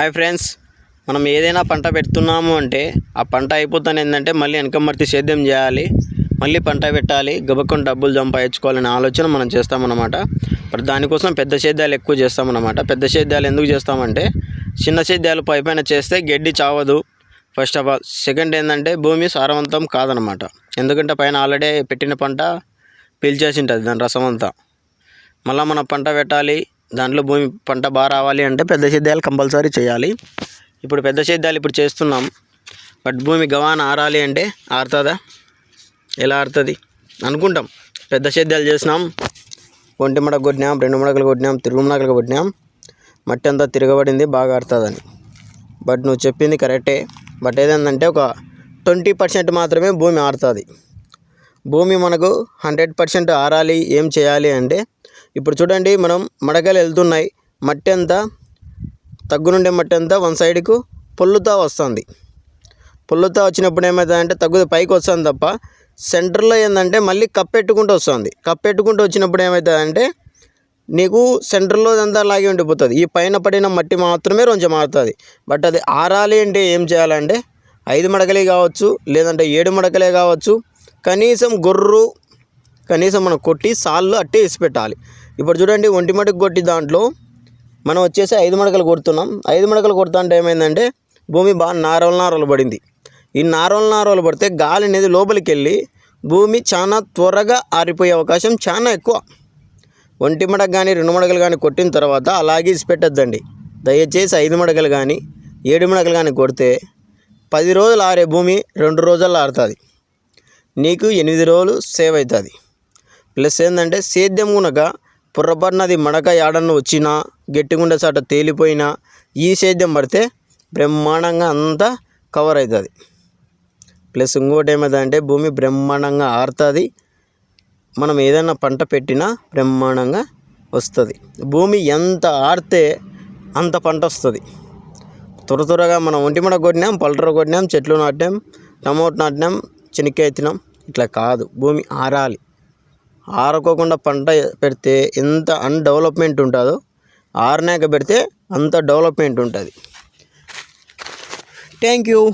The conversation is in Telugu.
హాయ్ ఫ్రెండ్స్ మనం ఏదైనా పంట పెడుతున్నాము అంటే ఆ పంట అయిపోతానే ఏంటంటే మళ్ళీ వెనకమర్తి సేద్యం చేయాలి మళ్ళీ పంట పెట్టాలి గబక్కుని డబ్బులు సంపాదించుకోవాలనే ఆలోచన మనం చేస్తామన్నమాట. మరి దానికోసం పెద్ద సేద్యాలు ఎక్కువ చేస్తామన్నమాట. పెద్ద సేద్యాలు ఎందుకు చేస్తామంటే చిన్న సేద్యాలు పై పైన చేస్తే గడ్డి చావదు. ఫస్ట్ ఆఫ్ ఆల్ సెకండ్ ఏంటంటే భూమి సారవంతం కాదనమాట ఎందుకంటే పైన ఆల్రెడీ పెట్టిన పంట పీల్చేసి ఉంటుంది దాని రసం అంతా. మళ్ళీ మనం పంట పెట్టాలి దాంట్లో భూమి పంట బాగా రావాలి అంటే పెద్ద సేద్యాలు కంపల్సరీ చేయాలి. ఇప్పుడు పెద్ద సేద్యాలు ఇప్పుడు చేస్తున్నాం. బట్ భూమి గవాన ఆరాలి అంటే ఆరుతుందా? ఎలా ఆరుతుంది? అనుకుంటాం. పెద్ద సేద్యాలు చేసినాం. ఒంటి మడక కొట్టినాం రెండు మడకలు కొట్టినాం తిరుగు మడకలు కొట్టినాం. మట్టి అంతా తిరగబడింది బాగా ఆడుతుందని బట్ నువ్వు చెప్పింది కరెక్టే. బట్ ఏదంటే ఒక ట్వంటీ పర్సెంట్ మాత్రమే భూమి ఆడుతుంది భూమి మనకు హండ్రెడ్ పర్సెంట్ ఆరాలి ఏం చేయాలి అంటే ఇప్పుడు చూడండి మనం మడకలు వెళ్తున్నాయి. మట్టి అంతా తగ్గునుండే మట్టి అంతా వన్ సైడ్కు పొల్లుతా వస్తుంది. పొల్లుతా వచ్చినప్పుడు ఏమవుతుందంటే తగ్గు పైకి వస్తుంది తప్ప సెంటర్లో ఏంటంటే మళ్ళీ కప్పెట్టుకుంటూ వస్తుంది. కప్పెట్టుకుంటూ వచ్చినప్పుడు ఏమవుతుందంటే నీకు సెంటర్లో అంతా లాగి ఉండిపోతుంది. ఈ పైన పడిన మట్టి మాత్రమే కొంచెం మారుతుంది. బట్ అది ఆరాలి అంటే ఏం చేయాలంటే ఐదు మడకలే కావచ్చు లేదంటే ఏడు మడకలే కావచ్చు కనీసం గొర్రు కనీసం మనం కొట్టి సాళ్ళు అట్టే వేసి పెట్టాలి. ఇప్పుడు చూడండి ఒంటి మడకు కొట్టి దాంట్లో మనం వచ్చేసి ఐదు మడకలు కొడుతున్నాం. ఐదు మడకలు కొడుతుంటే ఏమైందంటే భూమి బాగా నారలు నారలు పడింది. ఈ నారలు నారలు పడితే గాలి అనేది లోపలికి వెళ్ళి భూమి చాలా త్వరగా ఆరిపోయే అవకాశం చాలా ఎక్కువ. ఒంటి మడక కానీ రెండు మడకలు కానీ కొట్టిన తర్వాత అలాగే ఇసిపెట్టద్దండి. దయచేసి ఐదు మడకలు కానీ ఏడు మడకలు కానీ కొడితే పది రోజులు ఆరే భూమి రెండు రోజుల్లో ఆరుతుంది. నీకు ఎనిమిది రోజులు సేవ్ అవుతుంది ప్లస్ ఏంటంటే సేద్యం కనుక పొర్రపడినది మడక యాడన్న వచ్చినా గట్టిగుండే చాట తేలిపోయినా ఈ సేద్యం పడితే బ్రహ్మాండంగా అంతా కవర్ అవుతుంది ప్లస్ ఇంకోటి ఏమవుతుందంటే భూమి బ్రహ్మాండంగా ఆరుతుంది. మనం ఏదైనా పంట పెట్టినా బ్రహ్మాండంగా వస్తుంది. భూమి ఎంత ఆడితే అంత పంట వస్తుంది. త్వర త్వరగా మనం ఒంటిమడ కొట్టినాం పల్టర కొట్టినాం చెట్లు నాటినాం టమోటా నాటినాం చెనిక్కాయ ఎత్తినాం. ఇట్లా కాదు. భూమి ఆరాలి. ఆరుకోకుండా పంట పెడితే ఎంత అన్డెవలప్మెంట్ ఉంటుందో ఆరినాక పెడితే అంత డెవలప్మెంట్ ఉంటుంది. Thank you